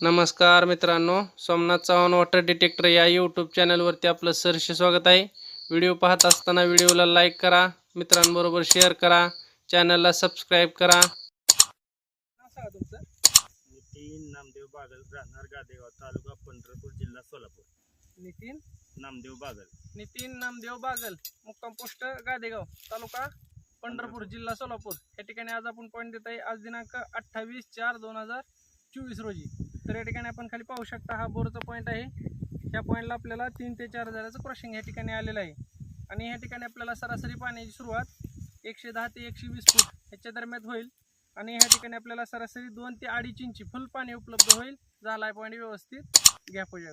नमस्कार मित्रांनो Somnath Chavan water detector या यूट्यूब चॅनलवरती आपलं सहर्ष स्वागत आहे. व्हिडिओ पाहत असताना व्हिडिओला लाईक करा मित्रांबरोबर शेअर करा चॅनलला सबस्क्राईब करा. सांगा तुमचं नितीन नामदेव बागल राहणार गादेगाव तालुका पंढरपूर जिल्हा सोलापूर. नितीन? नामदेव बागल नितीन नामदेव बागल मुक्काम पोस्ट गादेगाव तालुका पंढरपूर जिल्हा सोलापूर. या ठिकाणी आज आपण पॉईंट देत आहे आज दिनांक अठ्ठावीस चार दोन हजार चोवीस रोजी. तर या ठिकाणी आपण खाली पाहू शकता हा बोरचा पॉईंट आहे. ह्या पॉईंटला आपल्याला तीन ते चार हजाराचं क्रॉशिंग या ठिकाणी आलेलं आहे. आणि ह्या ठिकाणी आपल्याला सरासरी पाण्याची सुरुवात एकशे दहा ते एकशे वीस फूट ह्याच्या दरम्यान होईल. आणि ह्या ठिकाणी आपल्याला सरासरी दोन ते अडीच इंची फुल पाणी उपलब्ध होईल. झाला आहे पॉईंट व्यवस्थित. घ्या पूजा